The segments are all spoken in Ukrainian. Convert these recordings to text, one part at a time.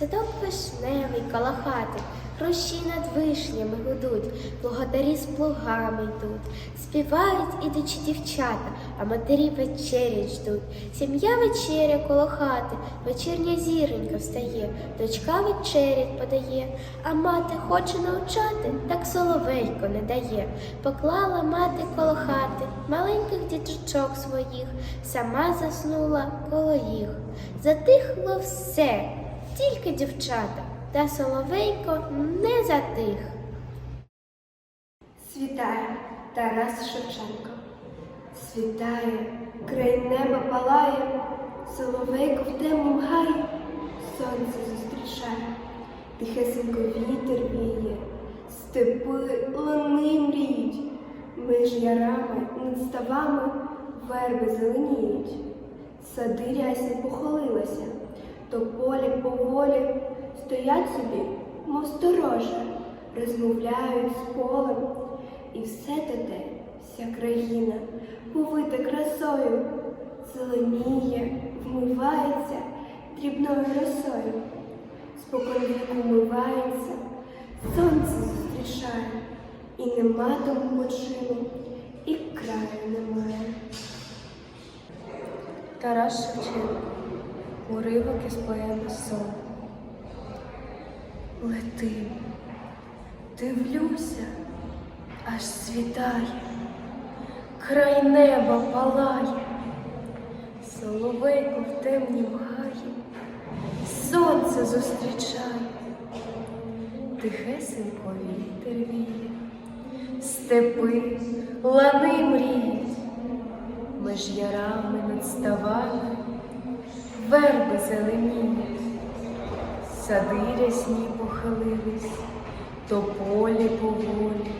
Садок вишневий коло хати, Рощі над вишнями гудуть, Благодарі з плугами йдуть, Співають ідучі дівчата, А матері вечерять ждуть. Сім'я вечеря коло хати, Вечірня зіронька встає, Дочка вечерять подає, А мати хоче навчати, Так соловейко не дає. Поклала мати коло хати Маленьких діточок своїх, Сама заснула коло їх. Затихло все, тільки дівчата, та соловейко не затих. Світає Тарас Шевченко. Світає, край неба палає, соловейко в темнім гаї, сонце зустрічає, тихесенько вітер віє, степи луни мріють, між ярами над ставами верби зеленіють, сади рясні похолилися, то полі поволі стоять собі, мов сторожа, розмовляють з полем, і все те вся країна, повита красою, зеленіє, вмивається дрібною росою, спокон віку вмивається, сонце зустрічає, і нема тому почину, і краю немає. Тарас Шевченко. Уривок із поеми Сон. Лети, дивлюся, аж світає, край неба палає, соловейко в темнім гаї, сонце зустрічає, тихесенько вітер віє, степи, лани мріють, меж ярами над верби зеленіють, сади рясні похилились, то полі поволі,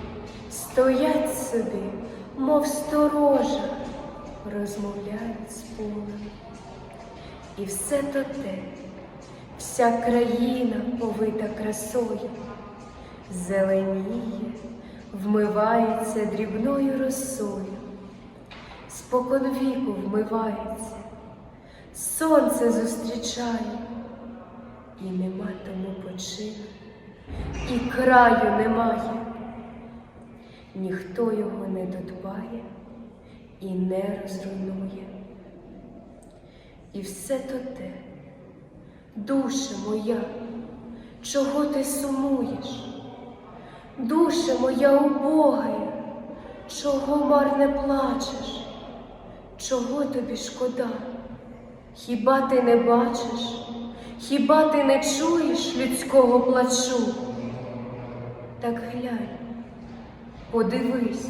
стоять собі, мов сторожа, розмовляють з полем. І все то те, вся країна повита красою, зеленіє, вмивається дрібною росою спокон віку вмивається, сонце зустрічає, і нема тому почину, і краю немає, ніхто його не додбає і не розруйнує. І все то те, душа моя, чого ти сумуєш? Душа моя убогая, чого марне плачеш? Чого тобі шкода? Хіба ти не бачиш, хіба ти не чуєш людського плачу? Так глянь, подивись,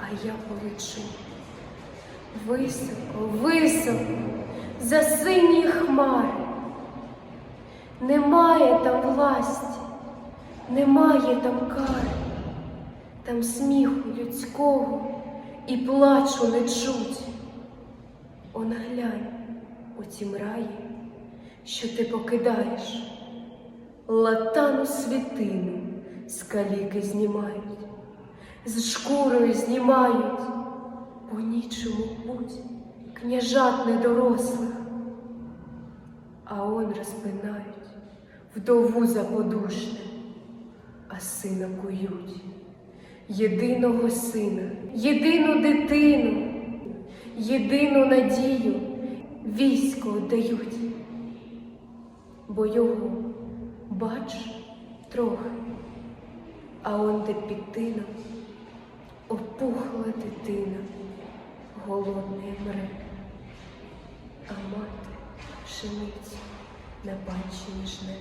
а я полечу. Високо, високо, за сині хмари. Немає там власті, немає там кари, там сміху людського і плачу не чуть. Он глянь у тім раї, що ти покидаєш, латану світину з каліки знімають, з шкурою знімають, по нічому путь княжат недорослих, а он розпинають вдову заподушне, а сина кують. Єдиного сина, єдину дитину, єдину надію військо дають, бо його, бач, трохи, а он де під опухла дитина, голодний мре, а мати пшеницю на панчині жне.